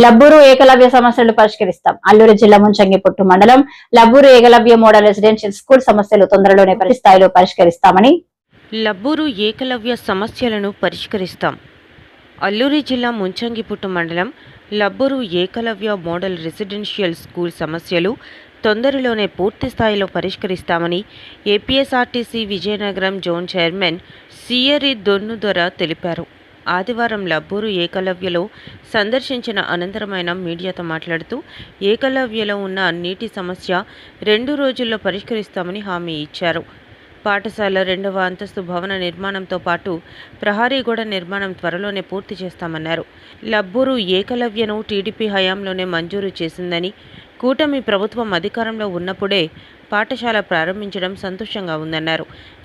లబ్బూరు ఏకలవ్య సమస్యలు పరిష్కరిస్తాం. అల్లూరు జిల్లా ముంచంగిపుట్టు మండలం. Labburu Eklavya model residential school సమస్యలు తొందరలోనే స్థాయిలో పరిష్కరిస్తామని లబ్బూరు ఏకలవ్య సమస్యలను పరిష్కరిస్తాం. అల్లూరి జిల్లా ముంచంగిపుట్టు మండలం. Labburu Eklavya model residential school సమస్యలు తొందరలోనే పూర్తి స్థాయిలో పరిష్కరిస్తామని APSRTC Vizianagaram zone chairman Siyari Donnudora తెలిపారు. ఆదివారం లబ్బూరు ఏకలవ్యలో సందర్శించిన అనంతరమైన మీడియాతో మాట్లాడుతూ ఏకలవ్యలో ఉన్న నీటి సమస్య రెండు రోజుల్లో పరిష్కరిస్తామని హామీ ఇచ్చారు. పాఠశాల రెండవ అంతస్తు భవన నిర్మాణంతో పాటు ప్రహారీ గోడ నిర్మాణం త్వరలోనే పూర్తి చేస్తామన్నారు. లబ్బూరు ఏకలవ్యను టీడీపీ హయాంలోనే మంజూరు చేసిందని కూటమి ప్రభుత్వం అధికారంలో ఉన్నప్పుడే పాఠశాల ప్రారంభించడం సంతోషంగా ఉందన్నారు.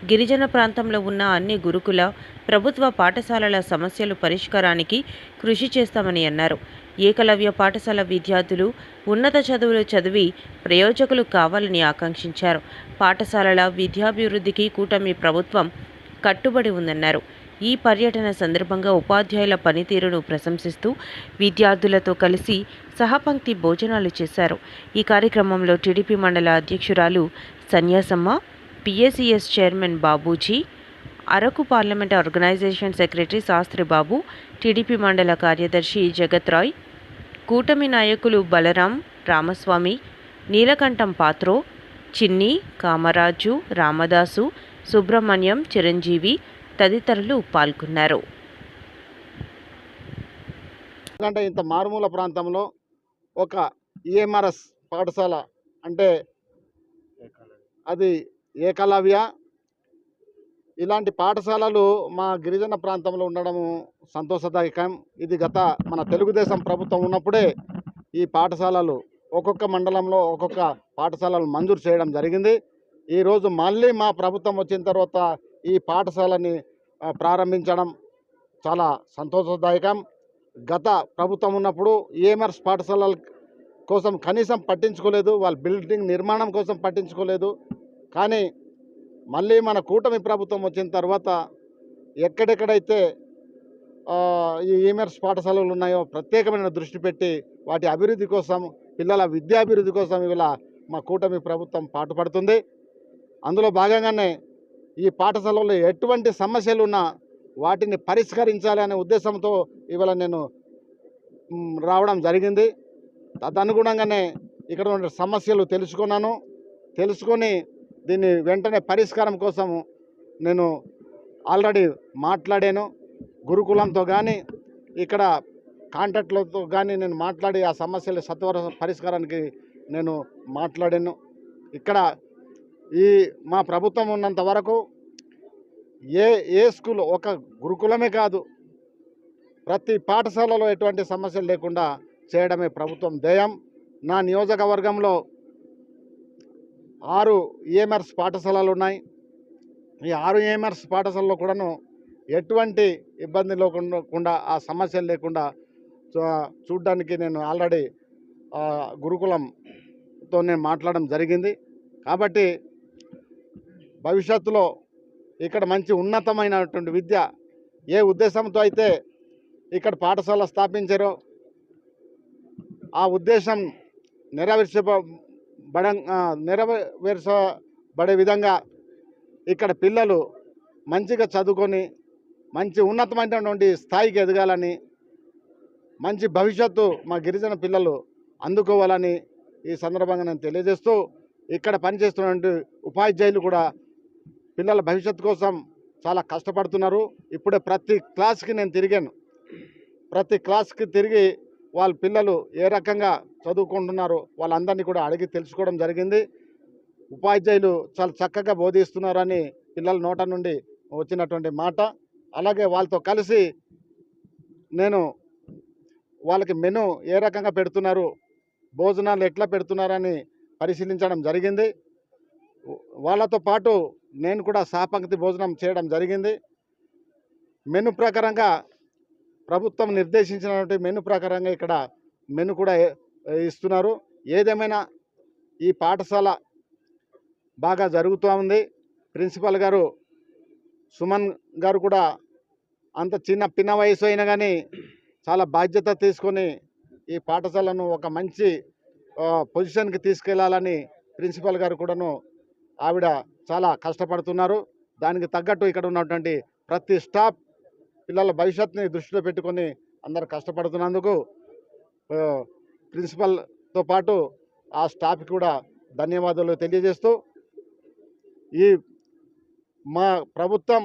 గిరిజన ప్రాంతంలో ఉన్న అన్ని గురుకుల ప్రభుత్వ పాఠశాలల సమస్యలు పరిష్కారానికి కృషి చేస్తామని అన్నారు. ఏకలవ్య పాఠశాల విద్యార్థులు ఉన్నత చదువులు చదివి ప్రయోజకులు కావాలని ఆకాంక్షించారు. పాఠశాలల విద్యాభివృద్ధికి కూటమి ప్రభుత్వం కట్టుబడి ఉందన్నారు. ఈ పర్యటన సందర్భంగా ఉపాధ్యాయుల పనితీరును ప్రశంసిస్తూ విద్యార్థులతో కలిసి సహపంక్తి భోజనాలు చేశారు. ఈ కార్యక్రమంలో టీడీపీ మండల అధ్యక్షురాలు Sanyasamma PSCS chairman Babuji Araku parliament organisation secretary Sastri Babu TDP మండల కార్యదర్శి జగత్ రాయ్ కూటమి నాయకులు బలరాం రామస్వామి నీలకంఠం పాత్రో చిన్ని కామరాజు రామదాసు సుబ్రహ్మణ్యం చిరంజీవి తదితరులు పాల్గొన్నారు. ఎందుకంటే ఇంత మారుమూల ప్రాంతంలో ఒక ఈఎంఆర్ఎస్ పాఠశాల అంటే అది ఏకలవ్య. ఇలాంటి పాఠశాలలు మా గిరిజన ప్రాంతంలో ఉండడము సంతోషదాయకం. ఇది గత మన తెలుగుదేశం ప్రభుత్వం ఉన్నప్పుడే ఈ పాఠశాలలు ఒక్కొక్క మండలంలో ఒక్కొక్క పాఠశాలలు మంజూరు చేయడం జరిగింది. ఈరోజు మళ్ళీ మా ప్రభుత్వం వచ్చిన తర్వాత ఈ పాఠశాలని ప్రారంభించడం చాలా సంతోషదాయకం. గత ప్రభుత్వం ఉన్నప్పుడు ఈఎంఆర్స్ పాఠశాలల కోసం కనీసం పట్టించుకోలేదు. వాళ్ళ బిల్డింగ్ నిర్మాణం కోసం పట్టించుకోలేదు. కానీ మళ్ళీ మన కూటమి ప్రభుత్వం వచ్చిన తర్వాత ఎక్కడెక్కడైతే ఈ ఈఎంఆర్స్ పాఠశాలలు ఉన్నాయో ప్రత్యేకమైన దృష్టి పెట్టి వాటి అభివృద్ధి కోసం పిల్లల విద్యాభివృద్ధి కోసం ఇలా మా కూటమి ప్రభుత్వం పాటుపడుతుంది. అందులో భాగంగానే ఈ పాఠశాలలో ఎటువంటి సమస్యలు ఉన్నా వాటిని పరిష్కరించాలి అనే ఉద్దేశంతో ఇవాళ నేను రావడం జరిగింది. తదనుగుణంగానే ఇక్కడ ఉన్న సమస్యలు తెలుసుకున్నాను. తెలుసుకొని దీన్ని వెంటనే పరిష్కారం కోసం నేను ఆల్రెడీ మాట్లాడాను. గురుకులంతో కానీ ఇక్కడ కాంట్రాక్టులతో కానీ నేను మాట్లాడి ఆ సమస్యల సత్వర పరిష్కారానికి నేను మాట్లాడాను. ఇక్కడ ఈ మా ప్రభుత్వం ఉన్నంత వరకు ఏ ఏ స్కూల్ ఒక గురుకులమే కాదు ప్రతి పాఠశాలలో ఎటువంటి సమస్యలు లేకుండా చేయడమే ప్రభుత్వం ధ్యేయం. నా నియోజకవర్గంలో ఆరు ఈఎంఆర్స్ పాఠశాలలు ఉన్నాయి. ఈ ఆరు ఈఎంఆర్స్ పాఠశాలలో కూడాను ఎటువంటి ఇబ్బంది లేకుండా ఆ సమస్యలు లేకుండా చూడడానికి నేను ఆల్రెడీ గురుకులంతో నేను మాట్లాడడం జరిగింది. కాబట్టి భవిష్యత్తులో ఇక్కడ మంచి ఉన్నతమైనటువంటి విద్య ఏ ఉద్దేశంతో అయితే ఇక్కడ పాఠశాల స్థాపించారో ఆ ఉద్దేశం నెరవేర్చబడ నెరవేర్చబడే విధంగా ఇక్కడ పిల్లలు మంచిగా చదువుకొని మంచి ఉన్నతమైనటువంటి స్థాయికి ఎదగాలని మంచి భవిష్యత్తు మా గిరిజన పిల్లలు అందుకోవాలని ఈ సందర్భంగా నేను తెలియజేస్తూ ఇక్కడ పనిచేస్తున్నటువంటి ఉపాధ్యాయులు కూడా పిల్లల భవిష్యత్తు కోసం చాలా కష్టపడుతున్నారు. ఇప్పుడే ప్రతి క్లాస్కి నేను తిరిగాను. ప్రతి క్లాస్కి తిరిగి వాళ్ళ పిల్లలు ఏ రకంగా చదువుకుంటున్నారో వాళ్ళందరినీ కూడా అడిగి తెలుసుకోవడం జరిగింది. ఉపాధ్యాయులు చాలా చక్కగా బోధిస్తున్నారని పిల్లల నోట నుండి వచ్చినటువంటి మాట. అలాగే వాళ్ళతో కలిసి నేను వాళ్ళకి మెను ఏ రకంగా పెడుతున్నారు భోజనాలు ఎట్లా పెడుతున్నారని పరిశీలించడం జరిగింది. వాళ్ళతో పాటు నేను కూడా సాపంక్తి భోజనం చేయడం జరిగింది. మెను ప్రకారంగా ప్రభుత్వం నిర్దేశించినటువంటి మెను ప్రకారంగా ఇక్కడ మెను కూడా ఇస్తున్నారు. ఏదేమైనా ఈ పాఠశాల బాగా జరుగుతూ ఉంది. ప్రిన్సిపల్ గారు సుమన్ గారు కూడా అంత చిన్న పిన్న వయసు అయినా కానీ చాలా బాధ్యత తీసుకొని ఈ పాఠశాలను ఒక మంచి పొజిషన్కి తీసుకెళ్ళాలని ప్రిన్సిపల్ గారు కూడాను ఆవిడ చాలా కష్టపడుతున్నారు. దానికి తగ్గట్టు ఇక్కడ ఉన్నటువంటి ప్రతి స్టాఫ్ పిల్లల భవిష్యత్తుని దృష్టిలో పెట్టుకొని అందరు కష్టపడుతున్నందుకు ప్రిన్సిపల్తో పాటు ఆ స్టాఫ్కి కూడా ధన్యవాదాలు తెలియజేస్తూ ఈ మా ప్రభుత్వం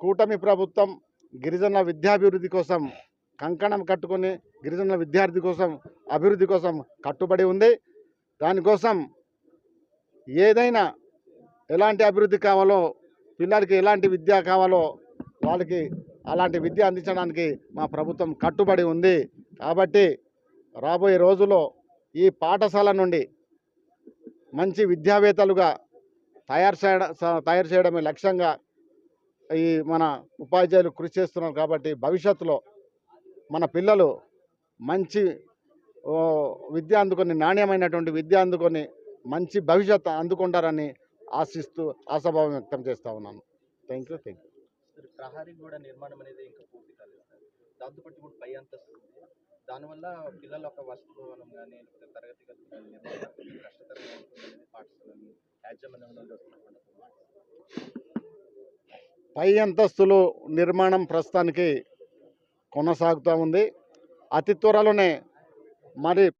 కూటమి ప్రభుత్వం గిరిజనుల విద్యాభివృద్ధి కోసం కంకణం కట్టుకొని గిరిజనుల విద్యార్థి కోసం అభివృద్ధి కోసం కట్టుబడి ఉంది. దానికోసం ఏదైనా ఎలాంటి అభివృద్ధి కావాలో పిల్లలకి ఎలాంటి విద్య కావాలో వాళ్ళకి అలాంటి విద్య అందించడానికి మా ప్రభుత్వం కట్టుబడి ఉంది. కాబట్టి రాబోయే రోజుల్లో ఈ పాఠశాల నుండి మంచి విద్యావేత్తలుగా తయారు చేయడం తయారు చేయడమే లక్ష్యంగా ఈ మన ఉపాధ్యాయులు కృషి చేస్తున్నారు కాబట్టి భవిష్యత్తులో మన పిల్లలు మంచి విద్య అందుకొని నాణ్యమైనటువంటి విద్య అందుకొని మంచి భవిష్యత్తు అందుకుంటారని ఆశిస్తూ ఆశాభావం వ్యక్తం చేస్తా ఉన్నాను. Thank you thank you sir ప్రహారీ గోడ నిర్మాణం అనేది ఇంకా పూర్తి కాలేదు సార్. దాంతోపాటు ఇప్పుడు పై అంతస్తు దానివల్ల పిల్లల కానీ లేకపోతే తరగతి గదులు కానీ నిర్మాణం కొంచెం కష్టతరంగా ఉంటుందనేది పాఠశాలని యాజమాన్యం నుండి వస్తున్నటువంటి మాట పై అంతస్తులు నిర్మాణం ప్రస్తుతానికి కొనసాగుతూ ఉంది. అతి త్వరలోనే మరి